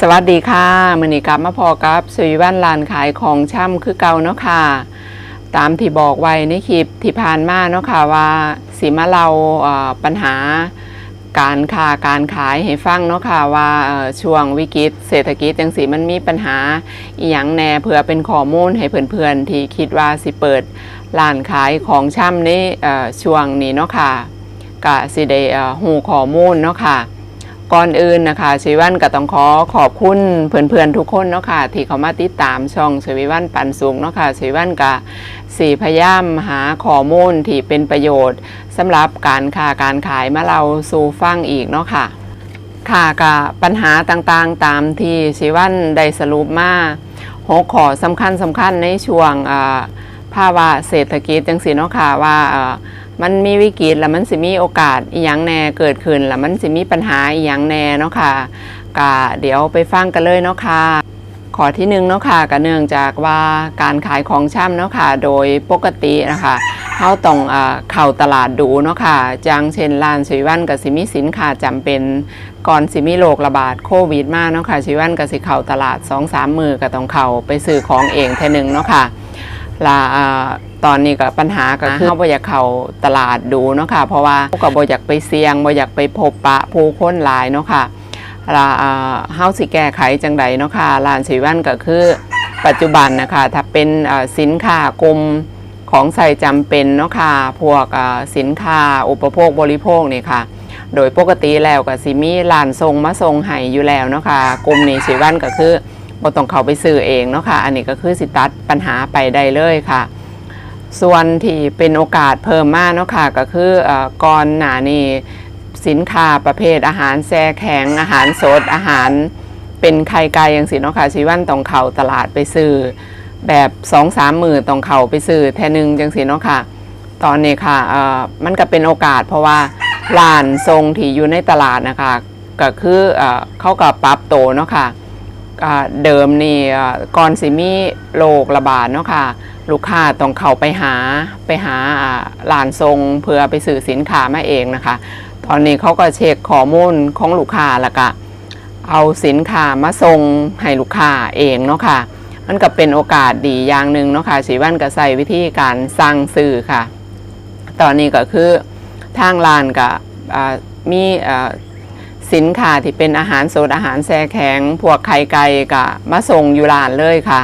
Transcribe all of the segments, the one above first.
สวัสดีค่ะมือนี้กลับมาพอกับสวีวันลานขายของช่ำคือเก่าเนาะค่ะ ตามที่บอกไว้ในคลิปที่ผ่านมาเนาะค่ะว่าสีมาเราปัญหาการค้าการขายให้ฟังเนาะค่ะว่าช่วงวิกฤตเศรษฐกิจจังสีมันมีปัญหาอีหยังแน่เพื่อเป็นข้อมูลให้เพื่อนๆที่คิดว่าสิเปิดร้านขายของช่ำนเอ่ช่วงนี้เนาะค่ะก็สิได้หูข้อมูลเนาะค่ะ ก่อนอื่นนะคะชีวันก็ต้องขอขอบคุณเพื่อนๆทุกคนเนาะค่ะที่เขามาติดตามช่องชีวันปันสุขเนาะค่ะชีวันก็สีพยายามหาข้อมูลที่เป็นประโยชน์สำหรับการค้าการขายมาเราสู่ฟังอีกเนาะค่ะค่ะกับปัญหาต่างๆตามที่ชีวันได้สรุปมาหกข้อสำคัญสำคัญในช่วงภาวะเศรษฐกิจจังสีเนาะค่ะว่า มันมีวิกฤตแล้วมันสิมีโอกาสอีหยังแน่เกิดขึ้นแล้วมันสิมีปัญหาอีหยังแน่เนาะค่ะก็เดี๋ยวไปฟังกันเลยเนาะค่ะข้อที่หนึ่งเนาะค่ะก็เนื่องจากว่าการขายของช่ำเนาะค่ะโดยปกตินะคะเขาต้องเอ่อเข้าตลาดดูเนาะค่ะจังเช่นร้านสวีวันกับสิมีสินค้าจำเป็นก่อนสิมีโรคระบาดโควิดมาเนาะค่ะชีวันก็สิเข้าตลาด2องสามมือก็ต้องเข้าไปซื้อของเองแท่หนึ่งเนาะค่ะ ลาอ่าตอนนี้ก็ปัญหาก็คือเขาบ่อยากเข้าตลาดดูเนาะค่ะ เพราะว่าเขาก็บ่อยากไปเสี่ยงบ่อยากไปพบปะผู้คนหลายเนาะค่ะลาอ่าเฮาสิแก้ไขจังใดเนาะค่ะร้านชีวันก็คือ ปัจจุบันนะคะถ้าเป็นเอ่อสินค้ากลุ่มของใส่จำเป็นเนาะค่ะพวกเอ่อสินค้าอุปโภคบริโภคนี่ค่ะ โดยปกติแล้วก็สิมีร้านทรงมาทรงให้อยู่แล้วเนาะค่ะกลุ่มนี้สิวันก็คือ บ่ต้องเข้าไปซื้อเองเนาะค่ะอันนี้ก็คือสิตัดปัญหาไปได้เลยค่ะ ส่วนที่เป็นโอกาสเพิ่มมากเนาะค่ะก็คืออก่อนหน้านี้สินค้าประเภทอาหารแช่แข็ง อาหารสดอาหารเป็นไข่ไก่อย่างสิเนาะค่ะชีวันต้องเข้าตลาดไปซื้อแบบสองสามมือต้องเข้าไปซื้อแท่หนึงจังสิเนาะค่ะตอนนี้ค่ะมันก็เป็นโอกาสเพราะว่าร้านทรงที่อยู่ในตลาดนะคะก็คือเอ่อเขาก็ปรับโตเนาะค่ะอ่า เดิมนี่ก่อนสิมีโรคระบาดเนาะค่ะ ลูกค้าต้องเข้าไปหาไปหาอ่านทรงเพื่อไปซื้อสินค้ามาเองนะคะ ตอนนี้เขาก็เช็คข้อมูลของลูกค้าแล้วก็เอาสินค้ามาส่งให้ลูกค้าเองเนาะค่ะ มันก็เป็นโอกาสดีอย่างหนึ่งเนาะค่ะสีวันก็ใส่วิธีการสั่งซื้อค่ะ ตอนนี้ก็คือทางร้านก็มีอ่ สินค้าที่เป็นอาหารสดอาหารแช่แข็ง พวกไข่ไก่ก็มาส่งอยู่ร้านเลยค่ะ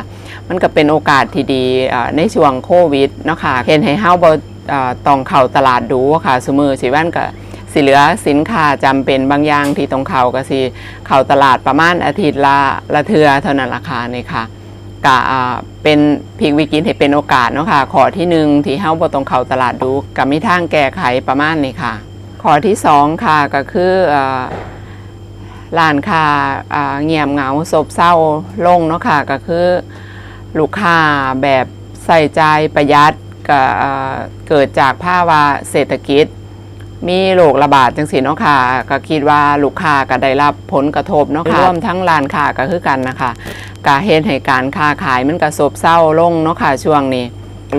มันก็เป็นโอกาสที่ดีในช่วงโควิดเนาะค่ะเห็นให้เฮาบ่อ่าต้องเข้าตลาดดูค่ะสมือสิวันก็สิเหลือสินค้าจำเป็นบางอย่างที่ต้องเข้าก็สิเข้าตลาดประมาณอาทิตย์ละละเทือเท่านั้นราคานี่ค่ะกะเป็นพิกวิกฤตให้เป็นโอกาสเนาะค่ะขอที่หนึ่งที่เฮาบ่ต้องเข้าตลาดดูกับมีทางแก้ไขประมาณนี้ค่ะ ขอที่สองค่ะก็คืออ่าร้านค้าอ่าเงียบเหงาศบเศร้าลงเนาะค่ะก็คือลูกค้าแบบใส่ใจประหยัดก็อ่าเกิดจากภาวะเศรษฐกิจ มีโรคระบาดจังสิเนาะค่ะก็คิดว่าลูกค้าก็ได้รับผลกระทบเนาะค่ะรวมทั้งร้านค้าก็คือกันนะคะกาเฮ็ดให้การค้าขายมันกระซบเศร้าลงเนาะค่ะช่วงนี้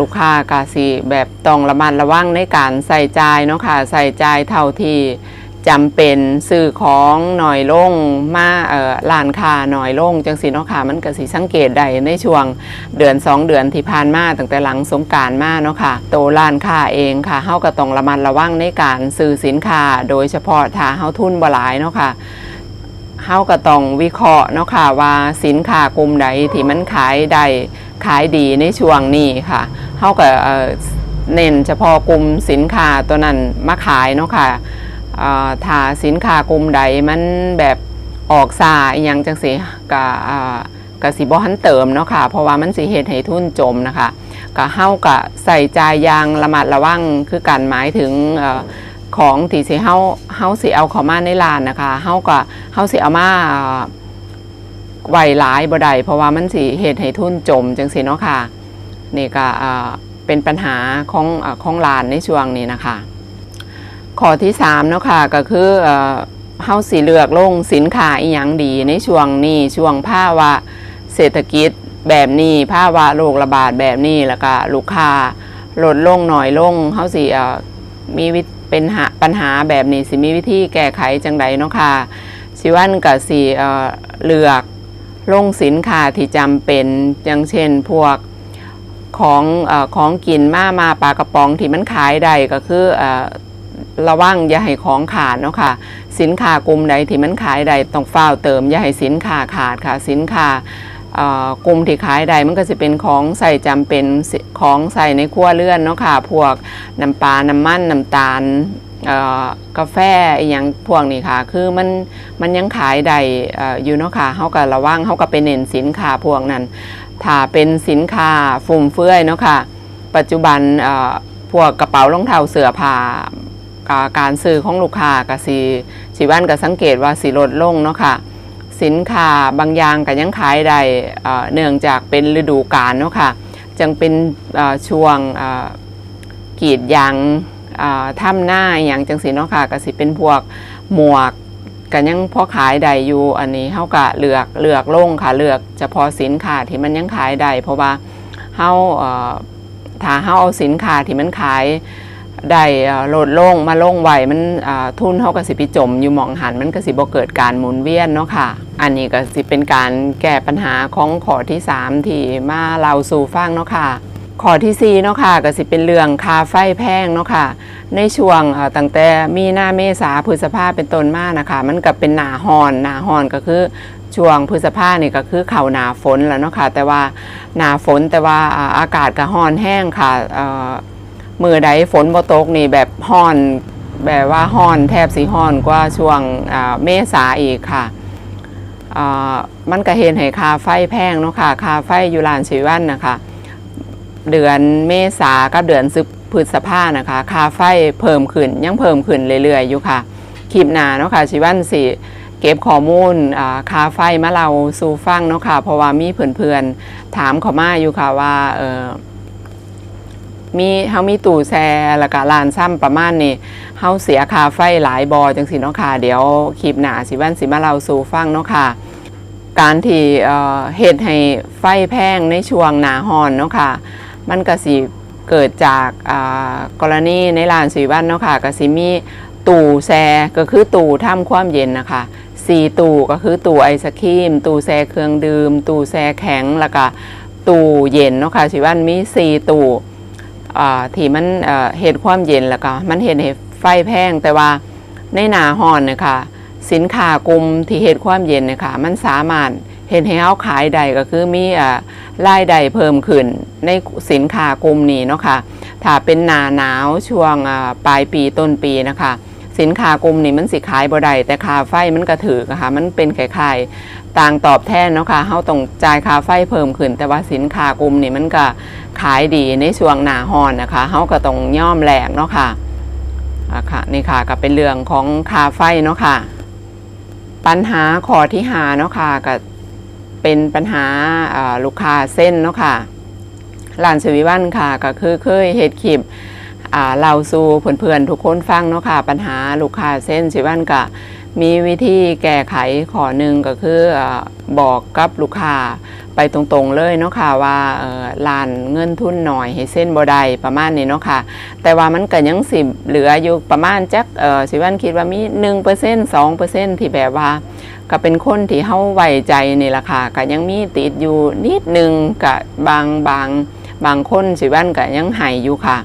ลูกค้ากาสิแบบต้องระมัดระวังในการใส่ใจเนาะค่ะใส่ใจเท่าที่จำเป็นซื้อของหน่อยลงมาเอ่อร้านค้าหน่อยลงจังสิเนาะค่ะมันก็สิสังเกตได้ในช่วงเดือน 2 เดือนที่ผ่านมาตั้งแต่หลังสงการมาเนาะค่ะโตร้านค้าเองค่ะเฮาก็ต้องระมัดระวังในการซื้อสินค้า โดยเฉพาะถ้าเฮาทุนบ่หลายเนาะค่ะเฮาก็ต้องวิเคราะห์เนาะค่ะว่าสินค้ากลุ่มใดที่มันขายได้ ขายดีในช่วงนี้ค่ะเฮาก็เอ่อเน้นเฉพาะกลุ่มสินค้าตัวนั้นมาขายเนาะค่ะถ้าสินค้ากลุ่มใดมันแบบออกซาอหยังจังสิก็อ่าก็สิบ่ทันเติมเนาะค่ะ เพราะว่ามันสิเฮ็ดให้ทุนจมนะคะก็เฮาก็ใส่ใจยางระมัดระวังคือการหมายถึงอของที่สิเฮาเฮาสิเอาเข้ามาในร้านนะคะเฮาก็เฮาสิเอามา ไหวหลายบ่ได้เพราะว่ามันสิเฮ็ดให้ทุนจมจังซี่เนาะค่ะนี่ก็เป็นปัญหาของอของร้านในช่วงนี้นะคะข้อที่3เนาะค่ะก็คือเอ่อเฮาสิเลือกลงสินค้าอีหยังดีในช่วงนี้ช่วงภาวะเศรษฐกิจแบบนี้ภาวะโรคระบาดแบบนี้แล้วก็ลูกค้าลดลงหน่อยลงเฮาสิเอ่อมีวิเป็นหาปัญหาแบบนี้สิมีวิธีแก้ไขจังใดเนาะค่ะสิวันกับสีเอ่อเลือก ลงสินค้าที่จำเป็นอย่างเช่นพวกของอของกินมามาปลากระป๋องที่มันขายได้ก็คืออระวังอย่าให้ของขาดเนาะค่ะ สินค้ากลุ่มใดที่มันขายได้ต้องเฝ้าเติม อย่าให้สินค้าขาดค่ะ สินค้ากลุ่มที่ขายได้มันก็จะเป็นของใส่จำเป็นของใส่ในครัวเรือนเนาะค่ะ พวกน้ำปลา น้ำมัน น้ำตาล กาแฟอย่างพวกนี้ค่ะ คือมันมันยังขายได้อยู่เนาะค่ะเขาก็ระวังเขาก็ไปเน้นสินค้าพวกนั้นถ้าเป็นสินค้าฟุ่มเฟือยเนาะค่ะ ปัจจุบันพวกกระเป๋ารองเท้าเสื้อผ้าอ่าการซื้อของลูกค้าก็สิสิวันก็สังเกตว่าสิลดลงเนาะค่ะสินค้าบางอย่างก็ยังขายได้เนื่องจากเป็นฤดูกาลเนาะค่ะจังเป็นช่วงกีดยาง เอ่อทำหน้าอย่างจังสีเนาะค่ะก็สิเป็นพวกหมวกกันยังพอขายได้อยู่อันนี้เฮาก็เลือกเลือกลงค่ะเลือกเฉพาะสินค้าที่มันยังขายได้เพราะว่าเฮาอ่อถ้าเฮาเอาสินค้าที่มันขายได้โหลดลงมาลงไว้มันทุนเฮาก็สิไปจม อยู่หมองหันมันก็สิบ่เกิดการหมุนเวียนเนาะค่ะ อันนี้ก็สิเป็นการแก้ปัญหาของข้อที่ 3 ที่มาเล่าสู่ฟังเนาะค่ะ ข้อที่4เนาะค่ะก็สิเป็นเรื่องค่าไฟแพงเนาะค่ะ ในช่วงตั้งแต่มีนาเมษาพฤษภาเป็นต้นมานะคะ มันก็เป็นหนาฮอนหนาฮอนก็คือช่วงพฤษภานี่ก็คือเข่าหนาฝนแล้วเนาะค่ะ แต่ว่าหนาฝนแต่ว่าอากาศก็ฮอนแห้งค่ะเอ่อมือใดฝนบ่ตกนี่แบบฮอนแบบว่าฮอนแทบสีฮอนกว่าช่วงเมษาอีกค่ะอ่ามันก็เห็นให้คาไฟแพงเนาะค่ะคาไฟอยู่ลานชีวันนะคะ เดือนเมษากับเดือนซึพฤษภานะคะค่าไฟเพิ่มขึ้นยังเพิ่มขึ้นเรื่อยๆอยู่ค่ะคลิปหน้าเนาะค่ะชีวันสิเก็บข้อมูลค่าไฟมาเราสู่ฟังเนาะค่ะเพราะว่ามีเพื่อนๆถามขามาอยู่ค่ะว่าเออมีเฮามีตู้แช่แล้วก็ลานซ้ำประมาณนี้เฮาเสียค่าไฟหลายบอจังสิเนาะค่ะเดี๋ยวคลิปหน้าสิวันสิมาเราสู่ฟังเนาะค่ะการที่เอ่อเหตุให้ไฟแพงในช่วงหนาฮอนเนาะค่ะ มันก็สิเกิดจากกรณีในร้านสีวันเนาะค่ะก็สิมีตู้แช่ก็คือตู้ทำความเย็นนะคะสี่ตู้ก็คือตู้ไอศครีม ตู้แช่เครื่องดื่ม ตู้แช่แข็งแล้วก็ตู้เย็นเนาะค่ะสีวันมีสี่ตู้อ่ที่มันเหตุความเย็นแล้วก็มันเห็นเหตุไฟแพงแต่ว่าในหนาฮอนเนยคะสินค้ากลุ่มที่เหตุความเย็นเนยคะมันสามารถ เห็นให้เขาขายได้ก็คือมีอ่ารายได้เพิ่มขึ้นในสินค้ากลุ่มนี้เนาะค่ะถ้าเป็นหนาหนาวช่วงอ่าปลายปีต้นปีนะคะ สินค้ากลุ่มนี้มันสิขายบ่ได้แต่ค่าไฟมันกระถือค่ะมันเป็นคล้ายๆต่างตอบแทนเนาะค่ะเฮาต้องจ่ายค่าไฟเพิ่มขึ้น แต่ว่าสินค้ากลุ่มนี้มันก็ขายดีในช่วงหนาฮอนนะคะเฮาก็ต้องย่อมแหลกเนาะค่ะอะค่ะนี่ค่ะก็เป็นเรื่องของค่าไฟเนาะค่ะปัญหาข้อที่หาเนาะค่ะก็ เป็นปัญหาลูกค้าเส้นเนาะค่ะร้านสวีวันค่ะก็คือเคยเฮ็ดคลิปอ่าเราสู่เพื่อนๆทุกคนฟังเนาะค่ะ ปัญหาลูกค้าเส้นสิวันก็มีวิธีแก้ไขข้อหนึ่งก็คืออบอกกับลูกค้าไปตรงๆเลยเนาะค่ะว่าลานเงินทุนหน่อยให้เส้นบ่ได้ประมาณนี้เนาะค่ะ แต่ว่ามันก็ยังสิเหลืออยู่ประมาณจักสิวันคิดว่ามี1% 2%ที่แบบว่า ก็เป็นคนที่เฮาไว้ใจนี่แหละค่ะก็ยังมีติดอยู่นิดนึงกับบางบางบางคนสิวันก็ยังหายอยู่ค่ะ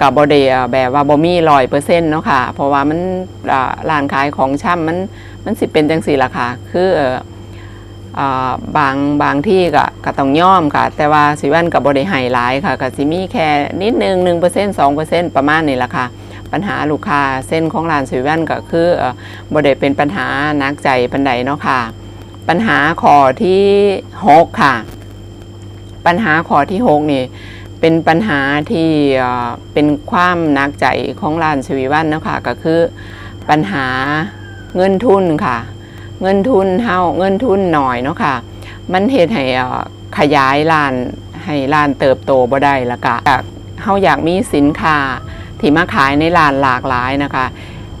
กับบอดแบบว่าบ่มีร้อยเปอร์เซ็นต์เนาะค่ะ เพราะว่ามันร้านขายของช่ำมันมันสิเป็นจังสี่ละค่ะ คือเออบางบางที่ก็ก็ต้องย่อมค่ะ แต่ว่าสิวันกับบริหายหลายค่ะก็สิมีแค่นิดนึงหนึ่งเปอร์เซ็นต์สองเปอร์เซ็นต์ประมาณนี้ละค่ะ ปัญหาลูกค้าเส้นของร้านสิวันก็คือเอ่อบริเป็นปัญหานักใจปันใดเนาะค่ะ ปัญหาข้อที่หกค่ะ ปัญหาข้อที่หกนี่เป็นปัญหาที่เป็นความนักใจของร้านชวีวันเนาะคะก็คือปัญหาเงินทุนค่ะ เงินทุนเฮาเงินทุนหน่อยเนาะค่ะ มันเหตุให้ขยายร้านให้ร้านเติบโตบ่ได้ล้วก็อยากเฮาอยากมีสินค้า ที่มาขายในร้านหลากหลายนะคะ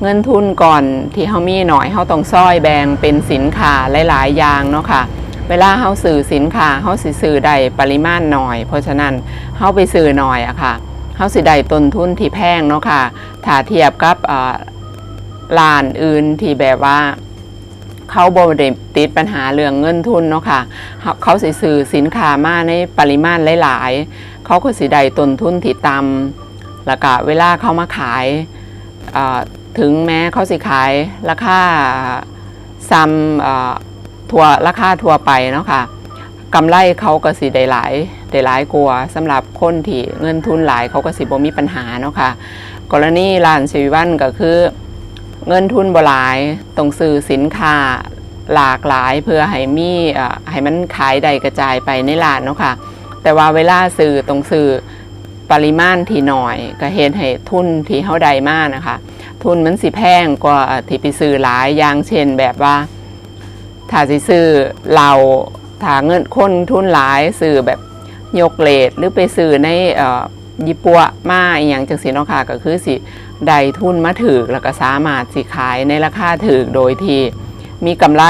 เงินทุนก่อนที่เฮามีหน่อยเฮาต้องซ้อยแบ่งเป็นสินค้าหลาย ๆ อย่างเนาะค่ะเวลาเฮาซื้อสินค้าเฮาสิซื้อได้ปริมาณหน่อย เพราะฉะนั้นเฮาไปซื้อหน่อยอะค่ะเฮาสิได้ต้นทุนที่แพงเนาะค่ะถ้าเทียบกับอ่าร้านอื่นที่แบบว่าเขาบ่ได้ติดปัญหาเรื่องเงินทุนเนาะค่ะเขาเขาสิซื้อสินค้ามาในปริมาณหลาย ๆ เขาก็สิได้ต้นทุนที่ต่ำ แล้วก็เวลาเขามาขายถึงแม้เขาสิขายราคาซ้ำทัวราคาทัวไปเนาะค่ะกำไรเขาก็สิได้หลายได้หลายกว่าสำหรับคนที่เงินทุนหลายเขาก็สิบ่มีปัญหาเนาะค่ะกรณีร้านชีวิวันก็คือ เงินทุนบ่หลายต้องซื้อสินค้าหลากหลายเพื่อให้มีให้มันขายได้กระจายไปในร้านเนาะค่ะแต่ว่าเวลาซื้อต้องซื้อ ปริมาณที่หน่อยก็เห็นให้ทุนที่เฮาได้มากนะคะ ทุนมันสิแพงกว่าที่ไปซื้อหลายอย่างเช่นแบบว่า ถ้าสิซื้อเราถ้าเงินคนทุนหลายซื้อแบบยกเลทหรือไปซื้อในออญี่ปุ่นมาอย่างจังสีนาะค่ะก็คือสิได้ทุนมาถือแล้วก็สามารถสิขายในราคาถือโดยที่มีกำไร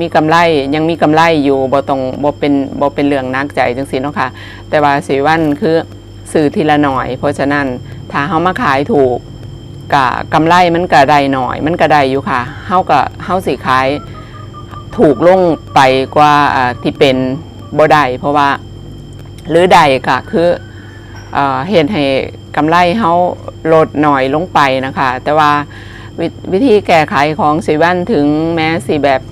มีกำไรยังมีกำไรอยู่บ่ต้องบ่เป็นบ่เป็นเรื่องนักใจจังสีนาะค่ะ แต่ว่าสีวันคือ ซื้อทีละหน่อย เพราะฉะนั้นถ้าเฮามาขายถูกกะกำไรมันก็ได้หน่อย มันก็ได้อยู่ค่ะเฮาก็เฮาสิขายถูกลงไปกว่าที่เป็นบ่ได้เพราะว่าหรือใดก็คือเอ่อเห็นให้กำไรเขาลดหน่อยลงไปนะคะ แต่ว่าวิวิธีแก้ไขของสีวันถึงแม้สีแบบ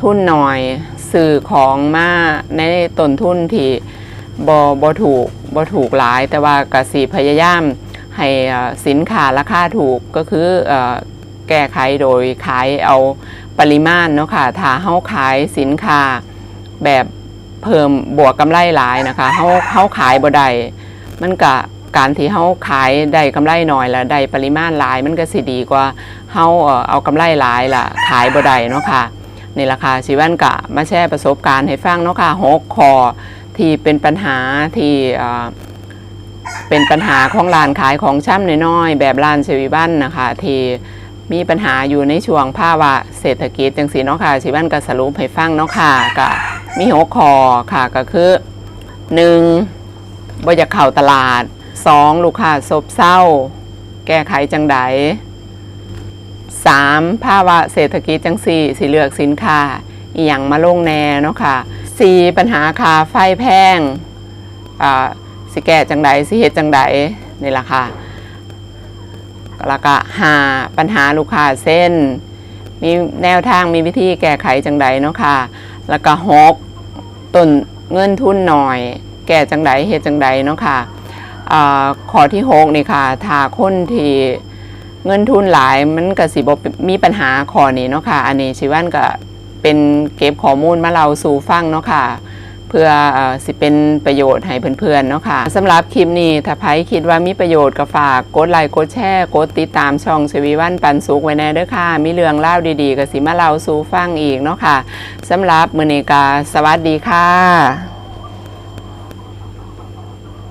ทุนหน่อย สื่อของมาในต้นทุนที่ บอบถูกบถูกหลายแต่ว่ากสีพยายามให้สินค้าราคาถูกก็คืออแก้ไขโดยขายเอาปริมาณเนาะค่ะถ้าเฮาขายสินค้าแบบเพิ่มบวกกำไรหลายนะคะเฮาเฮาขายบ่ได้มันก็การที่เฮาขายได้กำไรน้อยแล้วได้ปริมาณหลาย มันก็สิดีกว่าเฮาเอ่อเอากำไรหลายล่ะขายบ่ได้เนาะค่ะนี่ราคาชีวันกะมาแชร์ประสบการณ์ให้ฟังเนาะค่ะหกคอ ที่เป็นปัญหาที่เป็นปัญหาของร้านขายของช่ำน้อยๆแบบร้านเชวิบันนะคะที่มีปัญหาอยู่ในช่วงภาวะเศรษฐกิจจังสีเนาะค่ะชิบ้านก็สรุปให้ฟังเนาะค่ะก็มีหัวคอค่ะก็คือหนึ่งบ่อยากเข้าตลาดสองลูกค้าซบเศร้า แก้ไขจังใดสามภาวะเศรษฐกิจจังสี่สิเหลือกสินค้าอีหยังมาลงแน่เนาะค่ะ สี่ปัญหาคาไฟแพงอ่าสิแก้จังใดสิเฮ็ดจังใดนี่ละค่ะแล้วก็หาปัญหาลูกค้าเส้น มีแนวทางมีวิธีแก้ไขจังใดเนาะค่ะ แล้วก็หกต้นเงินทุนหน่อย แก้จังใดเหตุจังใดเนาะค่ะอ่าข้อที่หกนี่ค่ะถ้าคนที่เงินทุนหลายมันก็สิบมีปัญหาข้อนี้เนาะค่ะ อันนี้ชิวันก็ เป็นเก็บข้อมูลมาเราสู่ฟังเนาะค่ะ เพื่อเออสิเป็นประโยชน์ให้เพื่อนๆเนาะค่ะสำหรับคลิปนี้ถ้าใครคิดว่ามีประโยชน์ก็ฝากกดไลค์กดแชร์กดติดตามช่องชวีวันปันสุขไว้แน่เด้อค่ะ มีเรื่องเล่าดีๆก็สิมาเล่าสู่ฟังอีกเนาะค่ะสำหรับมือนี้กาสวัสดีค่ะ